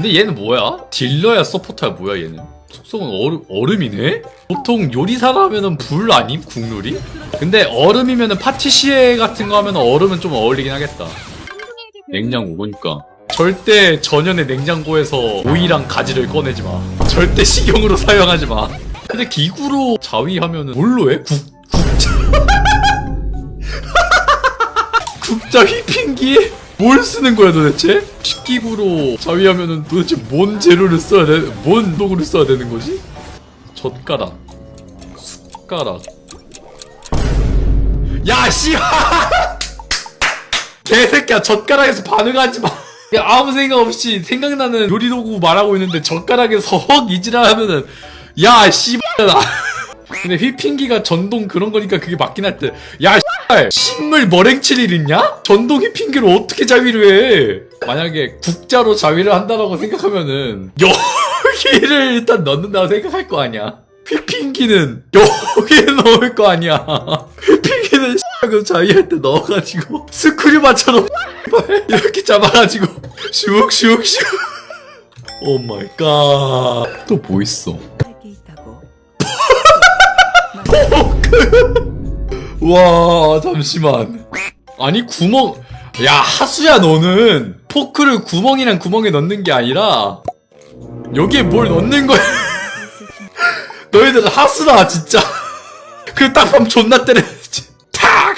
근데 얘는 뭐야? 딜러야 서포터야 뭐야 얘는? 속성은 얼음, 얼음이네? 보통 요리사라 하면은 불 아님? 국룰이? 근데 얼음이면은 파티시에 같은 거 하면 얼음은 좀 어울리긴 하겠다 냉장고 보니까 절대 전연의 냉장고에서 오이랑 가지를 꺼내지 마 절대 식용으로 사용하지 마 근데 기구로 자위하면은 뭘로 해? 국, 국자 국자 휘핑기? 뭘 쓰는 거야 도대체? 식기구로 자위하면은 도대체 뭔 재료를 써야 돼? 뭔 도구를 써야 되는 거지? 젓가락 숟가락 야 씨발 개새끼야 젓가락에서 반응하지 마 야, 아무 생각 없이 생각나는 요리 도구 말하고 있는데 젓가락에서 헉 이지랄 하면은 야 씨발아 근데 휘핑기가 전동 그런 거니까 그게 맞긴 할 듯 야 씨발! 식물 머랭칠 일 있냐? 전동 휘핑기로 어떻게 자위를 해? 만약에 국자로 자위를 한다라고 생각하면은 여기를 일단 넣는다고 생각할 거 아니야. 휘핑기는 여기에 넣을 거 아니야. 휘핑기는 그 자위할 때 넣어가지고 스크류바처럼 이렇게 잡아가지고 슉슉슉. 오 마이 갓 또 뭐 있어. 와 잠시만. 아니 구멍. 야 하수야 너는 포크를 구멍이랑 구멍에 넣는 게 아니라 여기에 뭘 넣는 거야? 너희들 하수다 진짜. 그딱 하면 존나 때려! 탁!